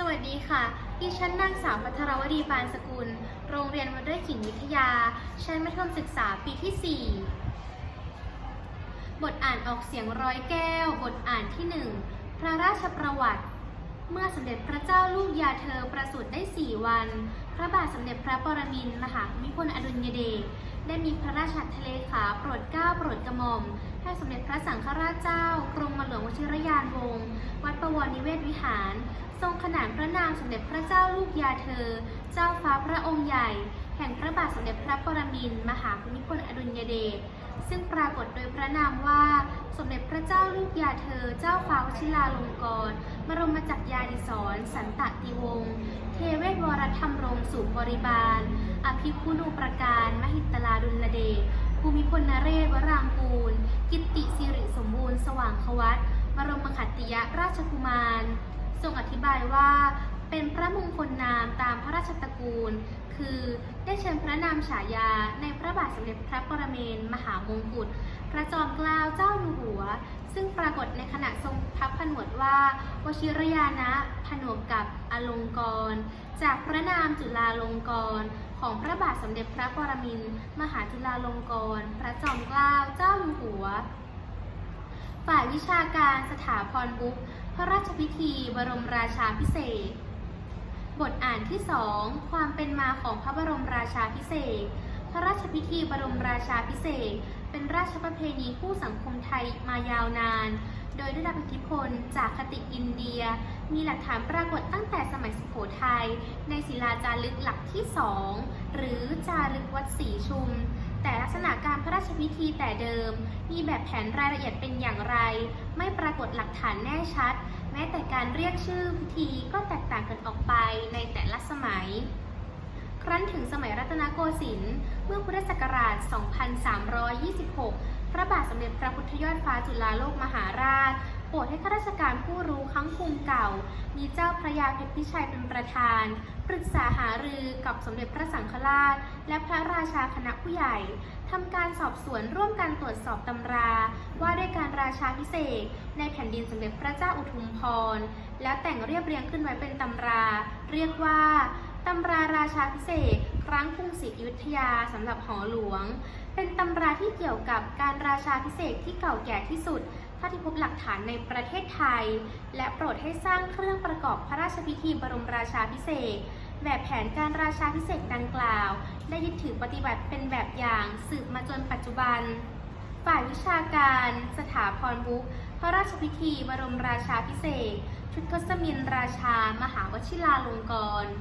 สวัสดีค่ะ ดิฉันนางสาวพัทรวดีปานสกุล โรงเรียนวัดไร่ขิงวิทยา ชั้นมัธยมศึกษาปีที่ 4 บทอ่านออกเสียงร้อยแก้ว บทอ่านที่ 1 พระราชประวัติ เมื่อสมเด็จพระเจ้าลูกยาเธอประสูติได้ 4 วัน พระบาทสมเด็จพระปรมินทรมหาภูมิพลอดุลยเดช ได้มีพระราชหัตถเลขาโปรดเกล้าโปรดกระหม่อม ให้สมเด็จพระสังฆราชเจ้ากรมหลวงวชิรยานวงศ์ วัดประวรนิเวศวิหาร ทรงขนานพระนามสมเด็จพระเจ้าลูกยาเธอ เจ้าฟ้าพระองค์ใหญ่ แห่งพระบาทสมเด็จพระปรมินทรมหาภูมิพลอดุลยเดช ซึ่งปรากฏโดยพระนามว่า สมเด็จพระเจ้าลูกยาเธอ เจ้าฟ้าวชิราลงกรณ์บรมจักรยาดิศรสันตติวงศ์ เทเวศวรธรรมรงค์สุบริบาล อภิคุณูประการ มหิตลาดุลเดช ภูมิพลนเรศวรางกูล กิตติสิริสมบูรณ์ สว่างควัตบรมขัตติยราชกุมาร ทรงอธิบายว่าเป็นพระมงคลนามตามพระราชตระกูล คือได้เชิญพระนามฉายาในพระบาทสมเด็จพระปรเมนทรมหามงกุฎพระจอมเกล้าเจ้าอยู่หัว ซึ่งปรากฏในขณะทรงพับผนวดว่า วชิรยานะผนวกกับอลงกรณ์จากพระนามจุฬาลงกรณ์ของพระบาทสมเด็จพระปรมินทรมหาจุฬาลงกรณ์พระจอมเกล้าเจ้าอยู่หัว วิชาการสถาพรบุ๊กพระราชพิธีบรมราชาพิเศษ บทอ่านที่สองความเป็นมาของพระบรมราชาพิเศษ พระราชพิธีบรมราชาพิเศษ เป็นราชประเพณีคู่สังคมไทยมายาวนาน โดยได้รับอิทธิพลจากคติอินเดีย มีหลักฐานปรากฏตั้งแต่สมัยสุโขทัยในศิลาจารึกหลักที่สองหรือจารึกวัดศรีชุม แต่ลักษณะการพระราชพิธีแต่เดิม มีแบบแผนรายละเอียดเป็นอย่างไร ไม่ปรากฏหลักฐานแน่ชัด แม้แต่การเรียกชื่อพิธีก็แตกต่างกันออกไปในแต่ละสมัย ครั้นถึงสมัยรัตนโกสินทร์เมื่อพุทธศักราช 2326 พระบาทสมเด็จพระพุทธยอดฟ้าจุฬาโลกมหาราช โปรดให้ข้าราชการผู้รู้ครั้งภูมิเก่า มีเจ้าพระยาเพชรพิชัยเป็นประธาน ปรึกษาหารือกับสมเด็จพระสังฆราช และพระราชาคณะผู้ใหญ่ทำการสอบสวนร่วมกันตรวจสอบตำรา ว่าด้วยการราชาพิเศษในแผ่นดินสมเด็จพระเจ้าอุทุมพร แล้วแต่งเรียบเรียงขึ้นไว้เป็นตำรา เรียกว่าตำราราชาพิเศษครั้งกรุงศรีอยุธยาสำหรับหอหลวง เป็นตำราที่เกี่ยวกับการราชาพิเศษที่เก่าแก่ที่สุด เท่าที่พบหลักฐานในประเทศไทย และโปรดให้สร้างเครื่องประกอบพระราชพิธีบรมราชาพิเศษแบบแผนการราชาพิเศษดังกล่าว ได้ยึดถือปฏิบัติเป็นแบบอย่างสืบมาจนปัจจุบัน ฝ่ายวิชาการ สถาพรบุ๊กพระราชพิธีบรมราชาพิเศษ ชุดทศมินราชามหาวชิราลงกรณ์